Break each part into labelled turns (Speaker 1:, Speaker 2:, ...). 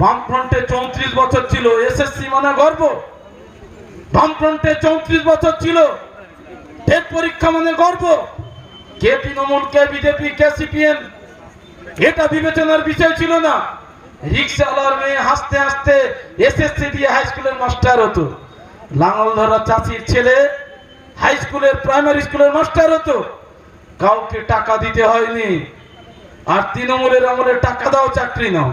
Speaker 1: বামফ্রন্টে চৌত্রিশ বছর ছিল এসএসসি মানে গর্ব। বামফ্রন্টে চৌত্রিশ বছর ছিল, টেট পরীক্ষা মানে গর্ব। কে তৃণমূল, কে বিজেপি, কে সিপিএম, এটা বিবেচনার বিষয় ছিল না। রিক্সাওয়ালার মেয়ে হাসতে হাসতে এসএসসি দিয়ে হাই স্কুলের মাস্টার হতো। লাঙল ধরা চাষির ছেলে হাই স্কুলের প্রাইমারি স্কুলের মাস্টার হতো। কাউকে টাকা দিতে হয়নি। আর তৃণমূলের আমলে টাকা দাও, চাকরি নাও।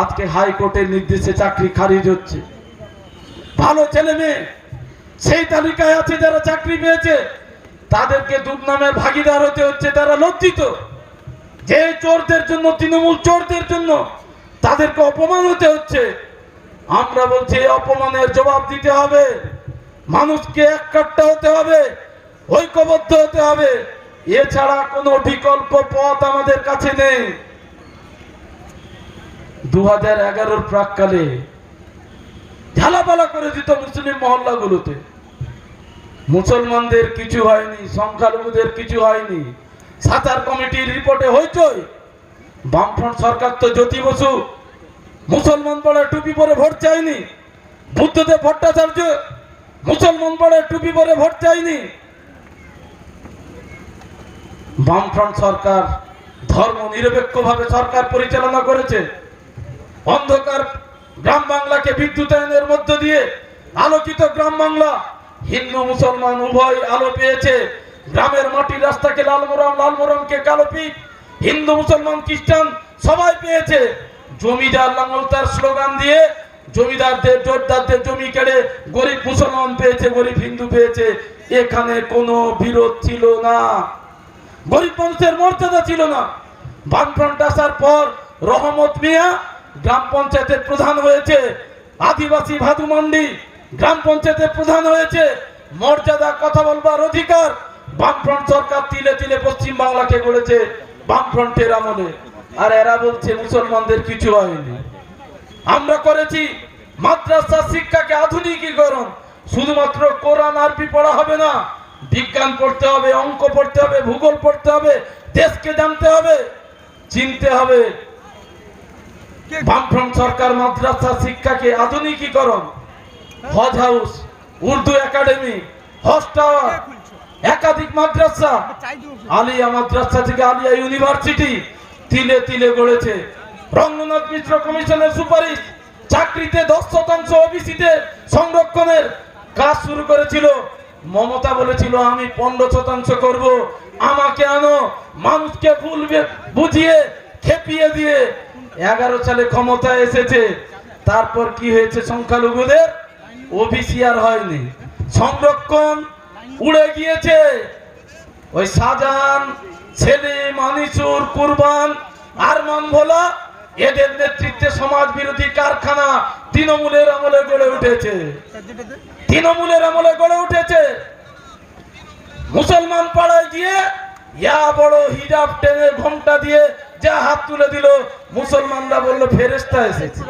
Speaker 1: আজকে হাইকোর্টের নির্দেশে চাকরি খারিজ হচ্ছে। ভালো ছেলে মেয়ে, সেই তালিকায় আছে যারা চাকরি পেয়েছে, তাদেরকে দুর্নামের ভাগিদার হতে হচ্ছে, তারা লজ্জিত। যে চোরদের জন্য, তৃণমূল চোরদের জন্য তাদেরকে অপমান হতে হচ্ছে। আমরা বলছি অপমানের জবাব দিতে হবে। মানুষকে এক কাট্টা হতে হবে, ঐক্যবদ্ধ হতে হবে। এছাড়া কোনো বিকল্প পথ আমাদের কাছে নেই। দু হাজার এগারোর প্রাককালে ঝালাপালা করে দিত মুসলিম মহল্লাগুলোতে। মুসলমানদের কিছু হয়নি, সংখ্যালঘুদের কিছু হয়নি। সাঁতার কমিটির রিপোর্টে হইচই। বামফ্রন্ট সরকার তো জ্যোতি বসু। মুসলমান পড়ে টুপি পরে ভোট চাইনি। বুদ্ধদেব ভট্টাচার্য মুসলমান পড়ে টুপি পরে ভোট চাইনি। বামফ্রন্ট সরকার ধর্ম নিরপেক্ষভাবে সরকার পরিচালনা করেছে। অন্ধকার গ্রাম বাংলাকে বিদ্যুতায়নের মধ্য দিয়ে আলোকিত গ্রাম বাংলা। হিন্দু, মুসলমান উভয় আলো পেয়েছে। গ্রামের মাটির রাস্তাকে লালমোরম লালমোরমকে কালো পিঠ হিন্দু, মুসলমান, খ্রিস্টান সবাই পেয়েছে। জমিদার লাঙ্গল তার স্লোগান দিয়ে জমিদারদের জোরদারদের জমি কেড়ে গরিব, মুসলমান পেয়েছে, গরিব, হিন্দু পেয়েছে। এখানে কোনো বিরোধ ছিল না। গরিব মানুষের মর্যাদা ছিল না। বামফ্রন্ট আসার পর রহমত মিয়া গ্রাম পঞ্চায়েতের প্রধান হয়েছে আদিবাসী ভাদু মান্ডি গ্রাম পঞ্চায়েতের প্রধান হয়েছে মর্যাদা কথা বলবার অধিকার। বামফ্রন্ট সরকার তিলে তিলে পশ্চিম বাংলাকে গড়েছে বামফ্রন্টের আমলে। আর এরা বলছে মুসলমানদের কিছু হয়নি। আমরা করেছি মাদ্রাসা শিক্ষাকে আধুনিকীকরণ। শুধুমাত্র কোরআন আরবি পড়া হবে না, বিজ্ঞান পড়তে হবে, অঙ্ক পড়তে হবে, ভূগোল পড়তে হবে, দেশকে জানতে হবে, চিনতে হবে। বামফ্রন্ট সরকার মাদ্রাসা শিক্ষাকে আধুনিকীকরণ। Haj House Urdu Academy Haj Tower একাধিক মাদ্রাসা। আলিয়া মাদ্রাসা থেকে আলিয়া ইউনিভার্সিটি তিলে তিলে গড়েছে। রঙ্গনাথ মিত্র কমিশনের সুপারিশ চাকরিতে দশ শতাংশ ওবিসিতে সংরক্ষণের কাজ শুরু করেছিল। মমতা বলেছিল আমি পনেরো শতাংশ করব। আমাকে আনো মানুষকে ভুলবে বুঝিয়ে খেপিয়ে দিয়ে এগারো সালে ক্ষমতায় এসেছে। তারপর কি হয়েছে সংখ্যালঘুদের? ওবিসি আর হয়নি। সংরক্ষণ উড়ে গিয়েছে। ওই শাহজাহান, সেলিম, আনিসুর, কুরবান, আরমান ভোলা, এদের নেতৃত্বে সমাজ বিরোধী কারখানা তৃণমূলের আমলে গড়ে উঠেছে। তৃণমূলের আমলে গড়ে উঠেছে। মুসলমান পাড়ায় গিয়ে ইয়া বড় হিজাব টেনে ঘোমটা দিয়ে যা হাত তুলে দিল মুসলমানরা বলল ফেরেস্তা এসেছে।